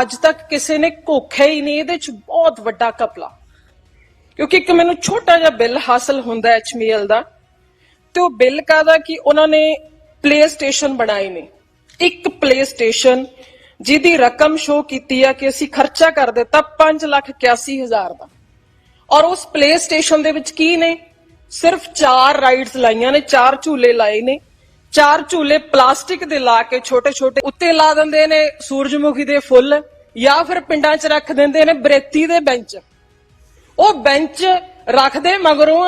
ਅੱਜ ਤੱਕ ਕਿਸੇ ਨੇ ਘੋਖਿਆ ਹੀ ਨਹੀਂ, ਇਹਦੇ ਚ ਬਹੁਤ ਵੱਡਾ ਕਪਲਾ ਕਿਉਂਕਿ ਇੱਕ ਮੈਨੂੰ ਛੋਟਾ ਜਿਹਾ ਬਿੱਲ ਹਾਸਲ ਹੁੰਦਾ ਐਚਮੀਐਲ ਦਾ, ਤੇ ਉਹ ਬਿੱਲ ਕਾਦਾ ਕਿ ਉਹਨਾਂ ਨੇ ਪਲੇ ਸਟੇਸ਼ਨ ਬਣਾਏ ਨੇ। ਇੱਕ ਪਲੇ ਸਟੇਸ਼ਨ ਜਿਹਦੀ ਰਕਮ ਸ਼ੋ ਕੀਤੀ ਆ ਕਿ ਅਸੀਂ ਖਰਚਾ ਕਰ ਦਿੱਤਾ 581000 ਦਾ। ਔਰ ਉਸ ਪਲੇ ਸਟੇਸ਼ਨ ਦੇ ਵਿੱਚ ਕੀ ਨੇ? ਸਿਰਫ ਚਾਰ ਰਾਈਡਸ ਲਾਈਆਂ ਨੇ, ਚਾਰ ਝੂਲੇ ਲਾਏ ਨੇ। ਚਾਰ ਝੂਲੇ ਪਲਾਸਟਿਕ ਦੇ ਲਾ ਕੇ ਛੋਟੇ ਛੋਟੇ ਉੱਤੇ ਲਾ ਦਿੰਦੇ ਨੇ ਸੂਰਜਮੁਖੀ ਦੇ ਫੁੱਲ ਜਾਂ ਫਿਰ ਪਿੰਡਾਂ 'ਚ ਰੱਖ ਦਿੰਦੇ ਨੇ ਬਰੇਤੀ ਦੇ ਬੈਂਚ। ਉਹ ਬੈਂਚ ਰੱਖਦੇ ਮਗਰੋਂ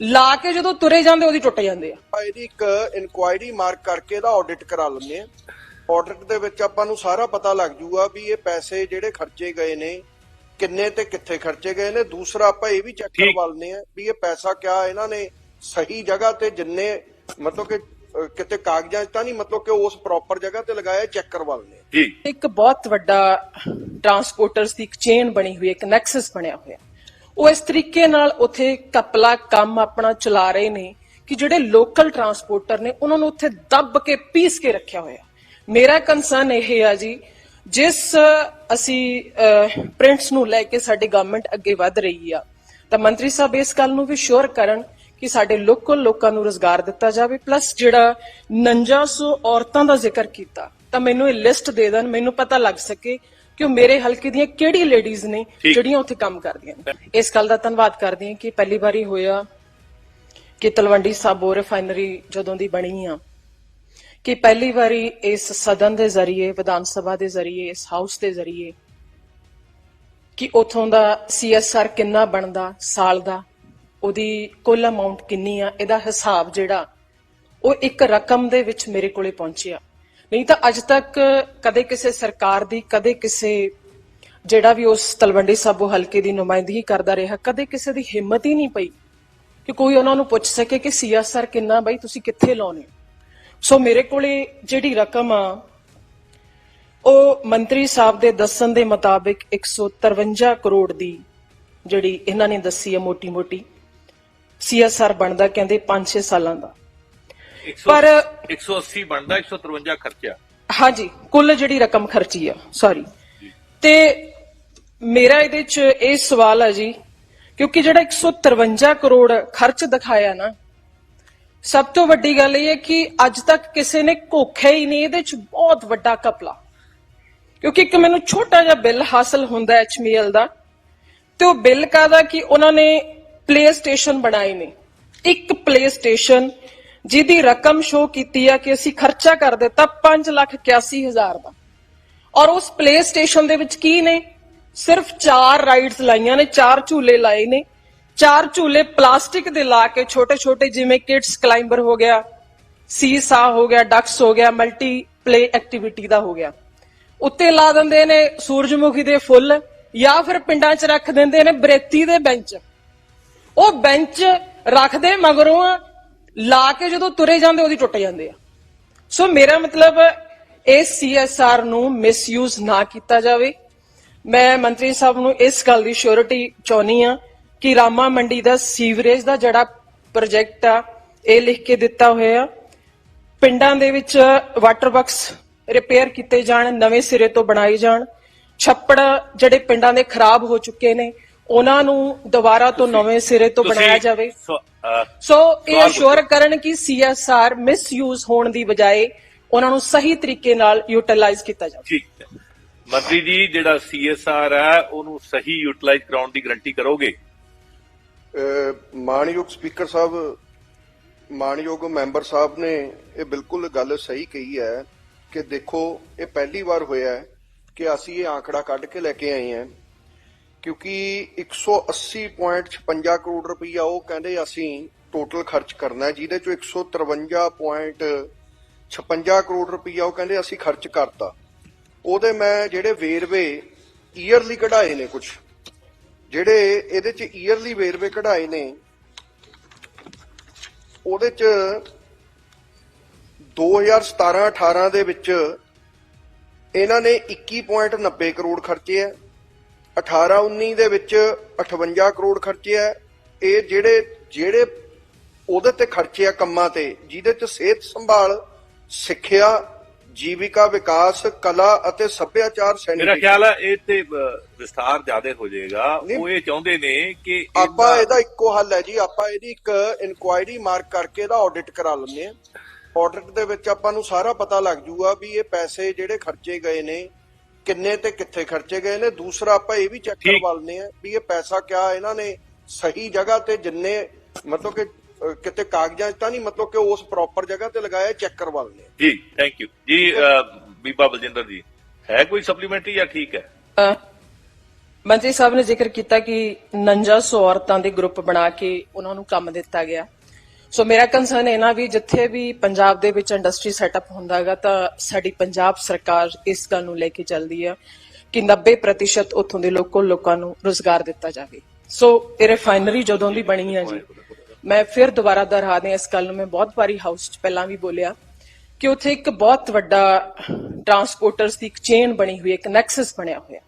ਲਾ ਕੇ ਜਦੋਂ ਤੁਰੇ ਜਾਂਦੇ ਉਹਦੀ ਟੁੱਟ ਜਾਂਦੇ ਆ। ਇਹਦੀ ਇੱਕ ਇਨਕੁਆਇਰੀ ਮਾਰਕ ਕਰਕੇ ਇਹਦਾ ਆਡਿਟ ਕਰਾ ਲੈਂਦੇ ਆ ਆਡਿਟ ਦੇ ਵਿੱਚ ਆਪਾਂ ਨੂੰ ਸਾਰਾ ਪਤਾ ਲੱਗ ਜੂਗਾ ਵੀ ਇਹ ਪੈਸੇ ਜਿਹੜੇ ਖਰਚੇ ਗਏ ਨੇ ਕਿੰਨੇ ਤੇ ਕਿੱਥੇ ਖਰਚੇ ਗਏ ਨੇ। ਦੂਸਰਾ ਆਪਾਂ ਇਹ ਵੀ ਚੈੱਕ। ਕਰਵਾ ਲੈਂਦੇ ਆ ਵੀ ਇਹ ਪੈਸਾ ਕਿਆ ਇਹਨਾਂ ਨੇ ਸਹੀ ਜਗ੍ਹਾ ਤੇ ਜਿੰਨੇ ਮਤਲਬ ਕਿ ਕਿਤੇ ਕਾਗਜ਼ਾਂ 'ਚ ਤਾਂ ਨਹੀਂ ਮਤਲਬ ਕਿ ਉਸ ਪ੍ਰੋਪਰ ਜਗ੍ਹਾ ਤੇ ਲਗਾਇਆ ਚੈੱਕ ਕਰਵਾ ਲੈਂਦੇ ਆ ਜੀ। ਇੱਕ ਬਹੁਤ ਵੱਡਾ ਟਰਾਂਸਪੋਰਟਰਸ ਦੀ ਇੱਕ ਚੇਨ ਬਣੀ ਹੋਈ ਹੈ ਇੱਕ ਨੈਕਸਸ ਬਣਿਆ ਹੋਇਆ। ਉਹ ਇਸ ਤਰੀਕੇ ਨਾਲ ਉਥੇ ਕਪਲਾ ਕੰਮ ਆਪਣਾ ਚਲਾ ਰਹੇ ਨੇ ਕਿ ਜਿਹੜੇ ਲੋਕਲ ਟਰਾਂਸਪੋਰਟਰ ਨੇ ਉਹਨਾਂ ਨੂੰ ਉੱਥੇ ਦੱਬ ਕੇ ਪੀਸ ਕੇ ਰੱਖਿਆ ਹੋਇਆ। ਮੇਰਾ ਕੰਸਰਨ ਇਹ ਆ ਜੀ ਜਿਸ ਅਸੀਂ ਪ੍ਰਿੰਟਸ ਨੂੰ ਲੈ ਕੇ ਸਾਡੀ ਗਵਰਨਮੈਂਟ ਅੱਗੇ ਵਧ ਰਹੀ ਆ ਤਾਂ ਮੰਤਰੀ ਸਾਹਿਬ ਇਸ ਗੱਲ ਨੂੰ ਵੀ ਸ਼ੋਰ ਕਰਨ ਕਿ ਸਾਡੇ ਲੋਕਲ ਲੋਕਾਂ ਨੂੰ ਰੋਜ਼ਗਾਰ ਦਿੱਤਾ ਜਾਵੇ ਪਲੱਸ ਜਿਹੜਾ 4900 ਔਰਤਾਂ ਦਾ ਜ਼ਿਕਰ ਕੀਤਾ ਤਾਂ ਮੈਨੂੰ ਇਹ ਲਿਸਟ ਦੇ ਦੇਣ ਮੈਨੂੰ ਪਤਾ ਲੱਗ ਸਕੇ ਕਿ ਉਹ ਮੇਰੇ ਹਲਕੇ ਦੀਆਂ ਕਿਹੜੀ ਲੇਡੀਜ਼ ਨੇ। ਜਿਹੜੀਆਂ ਉੱਥੇ ਕੰਮ ਕਰਦੀਆਂ ਨੇ ਇਸ ਗੱਲ ਦਾ ਧੰਨਵਾਦ ਕਰਦੀ ਹਾਂ ਕਿ ਪਹਿਲੀ ਵਾਰੀ ਹੋਇਆ ਕਿ ਤਲਵੰਡੀ ਸਾਬੋ ਰਿਫਾਈਨਰੀ ਜਦੋਂ ਦੀ ਬਣੀ ਆ ਕਿ ਪਹਿਲੀ ਵਾਰੀ ਇਸ ਸਦਨ ਦੇ ਜ਼ਰੀਏ ਵਿਧਾਨ ਸਭਾ ਦੇ ਜ਼ਰੀਏ ਇਸ ਹਾਊਸ ਦੇ ਜ਼ਰੀਏ ਕਿ ਉਥੋਂ ਦਾ ਸੀਐਸਆਰ ਕਿੰਨਾ ਬਣਦਾ ਸਾਲ ਦਾ ਉਹਦੀ ਕੁੱਲ ਅਮਾਉਂਟ ਕਿੰਨੀ ਆ, ਇਹਦਾ ਹਿਸਾਬ ਜਿਹੜਾ, ਉਹ ਇੱਕ ਰਕਮ ਦੇ ਵਿੱਚ ਮੇਰੇ ਕੋਲੇ ਪਹੁੰਚਿਆ ਨਹੀਂ ਤਾਂ ਅੱਜ ਤੱਕ ਕਦੇ ਕਿਸੇ ਸਰਕਾਰ ਦੀ, ਕਦੇ ਕਿਸੇ ਜਿਹੜਾ ਵੀ ਉਸ ਤਲਵੰਡੀ ਸਾਬੋ ਹਲਕੇ ਦੀ ਨੁਮਾਇੰਦਗੀ ਕਰਦਾ ਰਿਹਾ, ਕਦੇ ਕਿਸੇ ਦੀ ਹਿੰਮਤ ਹੀ ਨਹੀਂ ਪਈ ਕਿ ਕੋਈ ਉਹਨਾਂ ਨੂੰ ਪੁੱਛ ਸਕੇ ਕਿ ਸੀਐਸਆਰ ਕਿੰਨਾ, ਬਈ ਤੁਸੀਂ ਕਿੱਥੇ ਲਾਉਨੇ ਹੋ? ਸੋ ਮੇਰੇ ਕੋਲੇ ਜਿਹੜੀ ਰਕਮ ਆ, ਉਹ ਮੰਤਰੀ ਸਾਹਿਬ ਦੇ ਦੱਸਣ ਦੇ ਮੁਤਾਬਿਕ 153 ਕਰੋੜ ਦੀ ਜਿਹੜੀ ਇਹਨਾਂ ਨੇ ਦੱਸੀ ਹੈ ਮੋਟੀ-ਮੋਟੀ ਸੀਐਸਆਰ ਬਣਦਾ ਕਹਿੰਦੇ 5-6 ਸਾਲਾਂ ਦਾ। 100 ਪਰ 180 ਬਣਦਾ 153 ਖਰਚਾ ਹਾਂਜੀ ਕੁੱਲ ਜਿਹੜੀ ਰਕਮ ਖਰਚੀ ਆ ਸੌਰੀ ਤੇ ਮੇਰਾ ਇਹਦੇ ਚ ਇਹ ਸਵਾਲ ਹੈ ਜੀ ਕਿਉਂਕਿ ਜਿਹੜਾ 153 ਕਰੋੜ ਖਰਚ ਦਿਖਾਇਆ ਨਾ ਸਭ ਤੋਂ ਵੱਡੀ ਗੱਲ ਇਹ ਹੈ ਕਿ ਅੱਜ ਤੱਕ ਕਿਸੇ ਨੇ ਘੋਖਿਆ ਹੀ ਨਹੀਂ ਇਹਦੇ ਚ ਬਹੁਤ ਵੱਡਾ ਕਪਲਾ ਕਿਉਂਕਿ ਇੱਕ ਮੈਨੂੰ ਛੋਟਾ ਜਿਹਾ ਬਿੱਲ ਹਾਸਲ ਹੁੰਦਾ ਐਚਮੀਐਲ ਦਾ ਤੇ ਉਹ ਬਿੱਲ ਕਾਦਾ ਕਿ ਉਹਨਾਂ ਨੇ ਪਲੇ ਸਟੇਸ਼ਨ ਬਣਾਏ ਨੇ। ਇੱਕ ਪਲੇ ਸਟੇਸ਼ਨ ਜਿਹਦੀ ਰਕਮ ਸ਼ੋ ਕੀਤੀ ਆ ਕਿ ਅਸੀਂ ਖਰਚਾ ਕਰ ਦਿੱਤਾ 581000 ਦਾ। ਔਰ ਉਸ ਪਲੇ ਸਟੇਸ਼ਨ ਦੇ ਵਿੱਚ ਕੀ ਨੇ? ਸਿਰਫ ਚਾਰ ਰਾਈਡਸ ਲਾਈਆਂ ਨੇ, ਚਾਰ ਝੂਲੇ ਲਾਏ ਨੇ। ਚਾਰ ਝੂਲੇ ਪਲਾਸਟਿਕ ਦੇ ਲਾ ਕੇ ਛੋਟੇ ਛੋਟੇ ਜਿਵੇਂ ਕਿਡਸ ਕਲਾਈਂਬਰ ਹੋ ਗਿਆ, ਸੀਸਾ ਹੋ ਗਿਆ, ਡਕਸ ਹੋ ਗਿਆ ਮਲਟੀ ਪਲੇ ਐਕਟੀਵਿਟੀ ਦਾ ਹੋ ਗਿਆ। ਉੱਤੇ ਲਾ ਦਿੰਦੇ ਨੇ ਸੂਰਜਮੁਖੀ ਦੇ ਫੁੱਲ ਜਾਂ ਫਿਰ ਪਿੰਡਾਂ 'ਚ ਰੱਖ ਦਿੰਦੇ ਨੇ ਬਰੇਤੀ ਦੇ ਬੈਂਚ। ਉਹ ਬੈਂਚ ਰੱਖਦੇ ਮਗਰੋਂ ਲਾ ਕੇ ਜਦੋਂ ਤੁਰੇ ਜਾਂਦੇ, ਉਹਦੀ ਟੁੱਟ ਜਾਂਦੇ ਆ। ਸੋ ਮੇਰਾ ਮਤਲਬ ਇਸ ਸੀਐਸਆਰ ਨੂੰ ਮਿਸਯੂਜ਼ ਨਾ ਕੀਤਾ ਜਾਵੇ। ਮੈਂ ਮੰਤਰੀ ਸਾਹਿਬ ਨੂੰ ਇਸ ਗੱਲ ਦੀ ਸ਼ੋਰਿਟੀ ਚਾਹਨੀ ਆ ਕਿ ਰਾਮਾ ਮੰਡੀ ਦਾ ਸੀਵਰੇਜ ਦਾ ਜਿਹੜਾ ਪ੍ਰੋਜੈਕਟ ਆ, ਇਹ ਲਿਖ ਕੇ ਦਿੱਤਾ ਹੋਇਆ। ਪਿੰਡਾਂ ਦੇ ਵਿੱਚ ਵਾਟਰ ਬਕਸ ਰਿਪੇਅਰ ਕੀਤੇ ਜਾਣ, ਨਵੇਂ ਸਿਰੇ ਤੋਂ ਬਣਾਏ ਜਾਣ। ਛੱਪੜ ਜਿਹੜੇ ਪਿੰਡਾਂ ਦੇ ਖਰਾਬ ਹੋ ਚੁੱਕੇ ਨੇ ਉਹਨਾਂ ਨੂੰ ਦੁਬਾਰਾ ਤੋਂ ਨਵੇਂ ਸਿਰੇ ਤੋਂ ਬਣਾਇਆ ਜਾਵੇ। ਸੋ- ਇਹ ਅਸ਼ੋਰ ਕਰਨ ਕਿ ਸੀਐਸਆਰ ਮਿਸਯੂਜ਼ ਹੋਣ ਦੀ ਬਜਾਏ ਉਹਨਾਂ ਨੂੰ ਸਹੀ ਤਰੀਕੇ ਨਾਲ ਯੂਟਿਲਾਈਜ਼ ਕੀਤਾ ਜਾਵੇ। ਠੀਕ ਹੈ। ਮੰਤਰੀ ਜੀ ਜਿਹੜਾ ਸੀਐਸਆਰ ਹੈ ਉਹਨੂੰ ਸਹੀ ਯੂਟਿਲਾਈਜ਼ ਕਰਾਉਣ ਦੀ ਗਾਰੰਟੀ ਕਰੋਗੇ? ਅਹ ਮਾਣਯੋਗ ਸਪੀਕਰ ਸਾਹਿਬ ਮਾਣਯੋਗ ਮੈਂਬਰ ਸਾਹਿਬ ਨੇ ਇਹ ਬਿਲਕੁਲ ਗੱਲ ਸਹੀ ਕਹੀ ਹੈ ਕਿ ਦੇਖੋ ਇਹ ਪਹਿਲੀ ਵਾਰ ਹੋਇਆ ਹੈ ਕਿ ਅਸੀਂ ਇਹ ਆંકੜਾ ਕੱਢ ਕੇ ਲੈ ਕੇ ਆਏ ਹਾਂ। ਕਿਉਂਕਿ 180.56 ਕਰੋੜ ਰੁਪਈਆ ਉਹ ਕਹਿੰਦੇ ਅਸੀਂ ਟੋਟਲ ਖਰਚ ਕਰਨਾ ਜਿਹਦੇ ਚੋਂ 153.56 ਕਰੋੜ ਰੁਪਈਆ ਉਹ ਕਹਿੰਦੇ ਅਸੀਂ ਖਰਚ ਕਰਤਾ। ਉਹਦੇ ਮੈਂ ਜਿਹੜੇ ਵੇਰਵੇ ਈਅਰਲੀ ਕਢਾਏ ਨੇ ਕੁਝ ਜਿਹੜੇ ਇਹਦੇ ਚ ਈਅਰਲੀ ਵੇਰਵੇ ਕਢਾਏ ਨੇ, ਉਹਦੇ ਚ 2017-18 ਦੇ ਵਿੱਚ ਇਹਨਾਂ ਨੇ 21.90 ਕਰੋੜ ਖਰਚੇ ਹੈ 18-19 ਦੇ ਵਿੱਚ 58 ਕਰੋੜ ਖਰਚੇ ਹੈ ਇਹ ਜਿਹੜੇ ਜਿਹੜੇ ਉਹਦੇ ਤੇ ਖਰਚੇ ਆ ਕੰਮਾਂ ਤੇ ਜਿਹਦੇ ਚ ਸਿਹਤ ਸੰਭਾਲ ਸਿੱਖਿਆ ਜੀਵਿਕਾ ਵਿਕਾਸ ਕਲਾ ਅਤੇ ਸੱਭਿਆਚਾਰ ਮੇਰਾ ਸੈਨੇਟੇਸ਼ਨ ਖਿਆਲ ਹੈ ਇਹ ਤੇ ਵਿਸਥਾਰ ਜ਼ਿਆਦਾ ਹੋ ਜਾਏਗਾ। ਉਹ ਇਹ ਚਾਹੁੰਦੇ ਨੇ ਕਿ ਆਪਾਂ ਇਹਦਾ- ਇਹਦਾ ਇੱਕੋ ਹੱਲ ਹੈ ਜੀ। ਆਪਾਂ ਇਹਦੀ ਇੱਕ ਇਨਕੁਆਇਰੀ ਮਾਰਕ ਕਰਕੇ ਇਹਦਾ ਆਡਿਟ ਕਰਾ ਲੈਂਦੇ ਆ ਆਡਿਟ ਦੇ ਵਿੱਚ ਆਪਾਂ ਨੂੰ ਸਾਰਾ ਪਤਾ ਲੱਗ ਜੂਗਾ ਵੀ ਇਹ ਪੈਸੇ ਜਿਹੜੇ ਖਰਚੇ ਗਏ ਨੇ ਕਿੰਨੇ ਤੇ ਕਿੱਥੇ ਖਰਚੇ ਗਏ ਨੇ? ਦੂਸਰਾ ਆਪਾਂ ਇਹ ਵੀ ਚੈੱਕ। ਕਰਵਾ ਲੈਂਦੇ ਆ ਵੀ ਇਹ ਪੈਸਾ ਕਿਆ ਇਹਨਾਂ ਨੇ ਸਹੀ ਜਗ੍ਹਾ ਤੇ ਜਿੰਨੇ ਮਤਲਬ ਕਿ ਕਿਤੇ ਕਾਗਜ਼ਾਂ 'ਚ ਤਾਂ ਨਹੀਂ ਮਤਲਬ ਕਿ ਉਸ ਪ੍ਰੋਪਰ ਜਗ੍ਹਾ ਤੇ ਲਗਾਇਆ ਚੈੱਕ ਕਰਵਾ ਆ ਜੀ ਥੈਂਕ ਯੂ ਜੀ ਬੀਬਾ ਬਲਜਿੰਦਰ ਜੀ ਹੈ ਕੋਈ ਸਪਲੀਮੈਂਟਰੀ ਜਾਂ ਠੀਕ ਹੈ? ਮੰਤਰੀ ਸਾਹਿਬ ਨੇ ਜ਼ਿਕਰ ਕੀਤਾ ਕਿ 4900 ਔਰਤਾਂ ਦੇ ਗਰੁੱਪ ਬਣਾ ਕੇ ਉਹਨਾਂ ਨੂੰ ਕੰਮ ਦਿੱਤਾ ਗਿਆ। ਸੋ ਮੇਰਾ ਕੰਸਰਨ ਇਹ ਨਾ ਵੀ ਜਿੱਥੇ ਵੀ ਪੰਜਾਬ ਦੇ ਵਿੱਚ ਇੰਡਸਟਰੀ ਸੈਟਅਪ ਹੁੰਦਾਗਾ ਤਾਂ ਸਾਡੀ ਪੰਜਾਬ ਸਰਕਾਰ ਇਸ ਗੱਲ ਨੂੰ ਲੈ ਕੇ ਚੱਲਦੀ ਆ ਕਿ 90% ਉੱਥੋਂ ਦੇ ਲੋਕਲ ਲੋਕਾਂ ਨੂੰ ਰੋਜ਼ਗਾਰ ਦਿੱਤਾ ਜਾਵੇ। ਸੋ ਇਹ ਰਿਫਾਈਨਰੀ ਜਦੋਂ ਦੀ ਬਣੀ ਆ ਜੀ, ਮੈਂ ਫਿਰ ਦੁਬਾਰਾ ਦੁਹਰਾ ਦਿਆਂ ਇਸ ਗੱਲ ਨੂੰ। ਮੈਂ ਬਹੁਤ ਵਾਰੀ ਹਾਊਸ 'ਚ ਪਹਿਲਾਂ ਵੀ ਬੋਲਿਆ ਕਿ ਉੱਥੇ ਇੱਕ ਬਹੁਤ ਵੱਡਾ ਟਰਾਂਸਪੋਰਟਰਸ ਦੀ ਇੱਕ ਚੇਨ ਬਣੀ ਹੋਈ ਹੈ ਇੱਕ ਨੈਕਸਸ ਬਣਿਆ ਹੋਇਆ।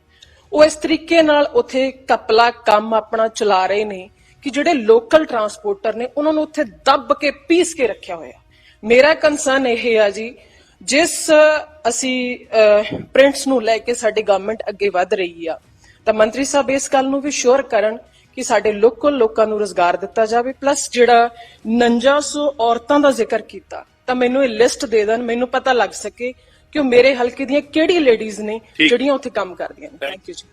ਉਹ ਇਸ ਤਰੀਕੇ ਨਾਲ ਉੱਥੇ ਕਪਲਾ ਕੰਮ ਆਪਣਾ ਚਲਾ ਰਹੇ ਨੇ ਕਿ ਜਿਹੜੇ ਲੋਕਲ ਟਰਾਂਸਪੋਰਟਰ ਨੇ ਉਹਨਾਂ ਨੂੰ ਉੱਥੇ ਦੱਬ ਕੇ ਪੀਸ ਕੇ ਰੱਖਿਆ ਹੋਇਆ ਮੇਰਾ ਕੰਸਰਨ ਇਹ ਆ ਜੀ ਜਿਸ ਅਸੀਂ ਪ੍ਰਿੰਟਸ ਨੂੰ ਲੈ ਕੇ ਸਾਡੀ ਗਵਰਨਮੈਂਟ ਅੱਗੇ ਵਧ ਰਹੀ ਆ ਤਾਂ ਮੰਤਰੀ ਸਾਹਿਬ ਇਸ ਗੱਲ ਨੂੰ ਵੀ ਸ਼ੋਰ ਕਰਨ ਕਿ ਸਾਡੇ ਲੋਕਲ ਲੋਕਾਂ ਨੂੰ ਰੋਜ਼ਗਾਰ ਦਿੱਤਾ ਜਾਵੇ ਪਲੱਸ ਜਿਹੜਾ 4900 ਔਰਤਾਂ ਦਾ ਜ਼ਿਕਰ ਕੀਤਾ ਤਾਂ ਮੈਨੂੰ ਇਹ ਲਿਸਟ ਦੇ ਦੇਣ ਮੈਨੂੰ ਪਤਾ ਲੱਗ ਸਕੇ ਕਿ ਉਹ ਮੇਰੇ ਹਲਕੇ ਦੀਆਂ ਕਿਹੜੀ ਲੇਡੀਜ਼ ਨੇ। ਜਿਹੜੀਆਂ ਉੱਥੇ ਕੰਮ ਕਰਦੀਆਂ ਨੇ। ਥੈਂਕ ਯੂ ਜੀ।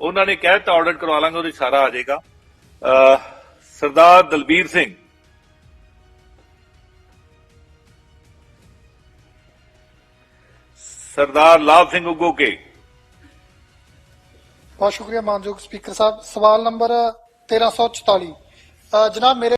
ਉਹਨਾਂ ਨੇ ਕਹਿ ਦਿੱਤਾ ਆਰਡਰ ਕਰਵਾ ਲਾਂਗੇ ਉਹਦੇ ਸਾਰਾ ਆ ਜਾਏਗਾ। ਸਰਦਾਰ ਦਲਬੀਰ ਸਿੰਘ। ਸਰਦਾਰ ਲਾਭ ਸਿੰਘ ਉਗੋਕੇ ਬਹੁਤ ਸ਼ੁਕਰੀਆ ਮਾਨਯੋਗ ਸਪੀਕਰ ਸਾਹਿਬ। ਸਵਾਲ ਨੰਬਰ 1344 ਅ, ਜਨਾਬ ਮੇਰੇ